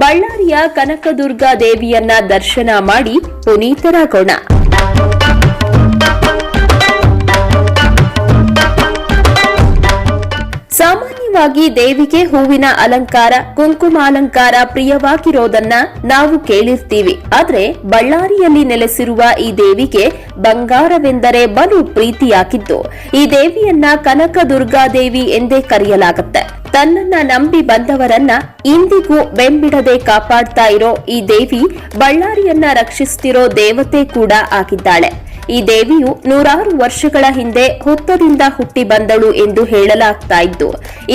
ಬಳ್ಳಾರಿಯ ಕನಕದುರ್ಗಾ ದೇವಿಯನ್ನ ದರ್ಶನ ಮಾಡಿ ಪುನೀತರಾಗೋಣ. ಸಾಮಾನ್ಯವಾಗಿ ದೇವಿಗೆ ಹೂವಿನ ಅಲಂಕಾರ, ಕುಂಕುಮ ಅಲಂಕಾರ ಪ್ರಿಯವಾಗಿರೋದನ್ನ ನಾವು ಕೇಳಿರ್ತೀವಿ. ಆದ್ರೆ ಬಳ್ಳಾರಿಯಲ್ಲಿ ನೆಲೆಸಿರುವ ಈ ದೇವಿಗೆ ಬಂಗಾರವೆಂದರೆ ಬಲು ಪ್ರೀತಿಯಾಗಿದ್ದು, ಈ ದೇವಿಯನ್ನ ಕನಕ ದುರ್ಗಾದೇವಿ ಎಂದೇ ಕರೆಯಲಾಗುತ್ತೆ. ತನ್ನನ್ನ ನಂಬಿ ಬಂದವರನ್ನ ಇಂದಿಗೂ ಬೆಂಬಿಡದೆ ಕಾಪಾಡ್ತಾ ಇರೋ ಈ ದೇವಿ ಬಳ್ಳಾರಿಯನ್ನ ರಕ್ಷಿಸ್ತಿರೋ ದೇವತೆ ಕೂಡ ಆಗಿದ್ದಾಳೆ. ಈ ದೇವಿಯು ನೂರಾರು ವರ್ಷಗಳ ಹಿಂದೆ ಹುತ್ತದಿಂದ ಹುಟ್ಟಿ ಬಂದಳು ಎಂದು ಹೇಳಲಾಗ್ತಾ ಇದ್ದು,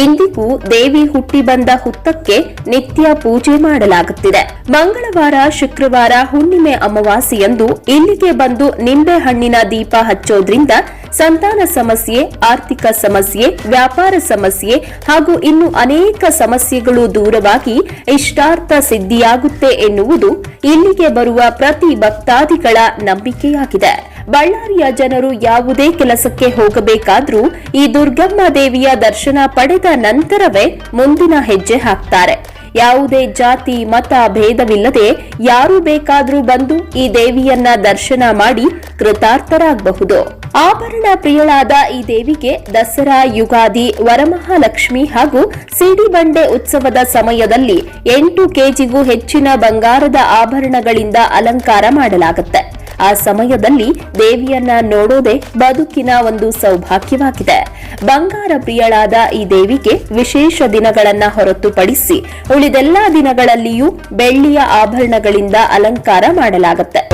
ಇಂದಿಗೂ ದೇವಿ ಹುಟ್ಟಿ ಬಂದ ಹುತ್ತಕ್ಕೆ ನಿತ್ಯ ಪೂಜೆ ಮಾಡಲಾಗುತ್ತಿದೆ. ಮಂಗಳವಾರ, ಶುಕ್ರವಾರ ಹುಣ್ಣಿಮೆ ಅಮಾವಾಸ್ಯೆಯಂದು ಇಲ್ಲಿಗೆ ಬಂದು ನಿಂಬೆ ಹಣ್ಣಿನ ದೀಪ ಹಚ್ಚೋದ್ರಿಂದ ಸಂತಾನ ಸಮಸ್ಯೆ, ಆರ್ಥಿಕ ಸಮಸ್ಯೆ, ವ್ಯಾಪಾರ ಸಮಸ್ಯೆ ಹಾಗೂ ಇನ್ನು ಅನೇಕ ಸಮಸ್ಯೆಗಳು ದೂರವಾಗಿ ಇಷ್ಟಾರ್ಥ ಸಿದ್ಧಿಯಾಗುತ್ತೆ ಎನ್ನುವುದು ಇಲ್ಲಿಗೆ ಬರುವ ಪ್ರತಿ ಭಕ್ತಾದಿಗಳ ನಂಬಿಕೆಯಾಗಿದೆ. ಬಳ್ಳಾರಿಯ ಜನರು ಯಾವುದೇ ಕೆಲಸಕ್ಕೆ ಹೋಗಬೇಕಾದ್ರೂ ಈ ದುರ್ಗಮ್ಮ ದೇವಿಯ ದರ್ಶನ ಪಡೆದ ನಂತರವೇ ಮುಂದಿನ ಹೆಜ್ಜೆ ಹಾಕ್ತಾರೆ. ಯಾವುದೇ ಜಾತಿ, ಮತ, ಭೇದವಿಲ್ಲದೆ ಯಾರು ಬೇಕಾದರೂ ಬಂದು ಈ ದೇವಿಯನ್ನ ದರ್ಶನ ಮಾಡಿ ಕೃತಾರ್ಥರಾಗಬಹುದು. ಆಭರಣ ಪ್ರಿಯಳಾದ ಈ ದೇವಿಗೆ ದಸರಾ, ಯುಗಾದಿ, ವರಮಹಾಲಕ್ಷ್ಮಿ ಹಾಗೂ ಸಿಡಿ ಬಂಡೆ ಉತ್ಸವದ ಸಮಯದಲ್ಲಿ ಎಂಟು ಕೆಜಿಗೂ ಹೆಚ್ಚಿನ ಬಂಗಾರದ ಆಭರಣಗಳಿಂದ ಅಲಂಕಾರ ಮಾಡಲಾಗುತ್ತೆ. ಆ ಸಮಯದಲ್ಲಿ ದೇವಿಯನ್ನ ನೋಡೋದೇ ಬದುಕಿನ ಒಂದು ಸೌಭಾಗ್ಯವಾಗಿದೆ. ಬಂಗಾರ ಪ್ರಿಯಳಾದ ಈ ದೇವಿಗೆ ವಿಶೇಷ ದಿನಗಳನ್ನ ಹೊರತುಪಡಿಸಿ ಉಳಿದೆಲ್ಲಾ ದಿನಗಳಲ್ಲಿಯೂ ಬೆಳ್ಳಿಯ ಆಭರಣಗಳಿಂದ ಅಲಂಕಾರ ಮಾಡಲಾಗುತ್ತೆ.